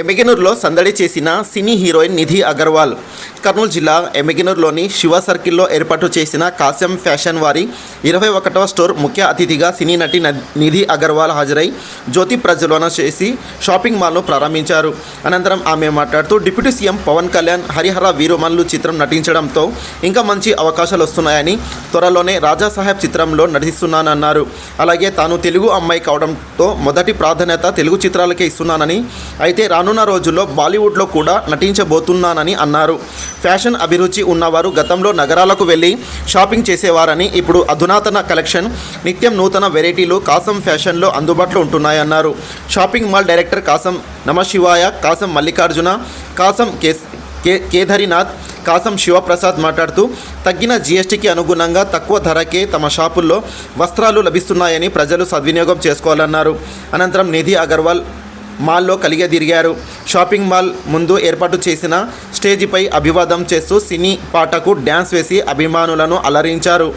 ఎమెగినూరులో సందడి చేసిన సినీ హీరోయిన్ నిధి అగర్వాల్. కర్నూలు జిల్లా ఎమెగినూరులోని శివ సర్కిల్లో ఏర్పాటు చేసిన కాశ్యం ఫ్యాషన్ వారి ఇరవై ఒకటవ స్టోర్ ముఖ్య అతిథిగా సినీ నటి నిధి అగర్వాల్ హాజరై జ్యోతి ప్రజ్వలన చేసి షాపింగ్ మాల్ను ప్రారంభించారు. అనంతరం ఆమె మాట్లాడుతూ డిప్యూటీ సీఎం పవన్ కళ్యాణ్ హరిహర వీరుమల్లు చిత్రం నటించడంతో ఇంకా మంచి అవకాశాలు వస్తున్నాయని త్వరలోనే రాజా సాహెబ్ చిత్రంలో నటిస్తున్నానన్నారు. అలాగే తాను తెలుగు అమ్మాయి కావడంతో మొదటి ప్రాధాన్యత తెలుగు చిత్రాలకే ఇస్తున్నానని అయితే రా రానున్న రోజుల్లో బాలీవుడ్లో కూడా నటించబోతున్నానని అన్నారు. ఫ్యాషన్ అభిరుచి ఉన్నవారు గతంలో నగరాలకు వెళ్ళి షాపింగ్ చేసేవారని ఇప్పుడు అధునాతన కలెక్షన్ నిత్యం నూతన వెరైటీలు కాసం ఫ్యాషన్లో అందుబాటులో ఉంటున్నాయన్నారు. Shopping mall director Kasam Namasivaya Kasam Mallikarjuna Kasam case K Kedarinath Kasam Shivaprasad మాట్లాడుతూ తగ్గిన జీఎస్టీకి అనుగుణంగా తక్కువ ధరకే తమ షాపుల్లో వస్త్రాలు లభిస్తున్నాయని ప్రజలు సద్వినియోగం చేసుకోవాలన్నారు. అనంతరం నిధి అగర్వాల్ మాల్లో కలిగదిరిగారు షాపింగ్ మాల్ ముందు ఏర్పాటు చేసిన స్టేజిపై అభివాదం చేస్తూ సినీ పాటకు డ్యాన్స్ వేసి అభిమానులను అలరించారు.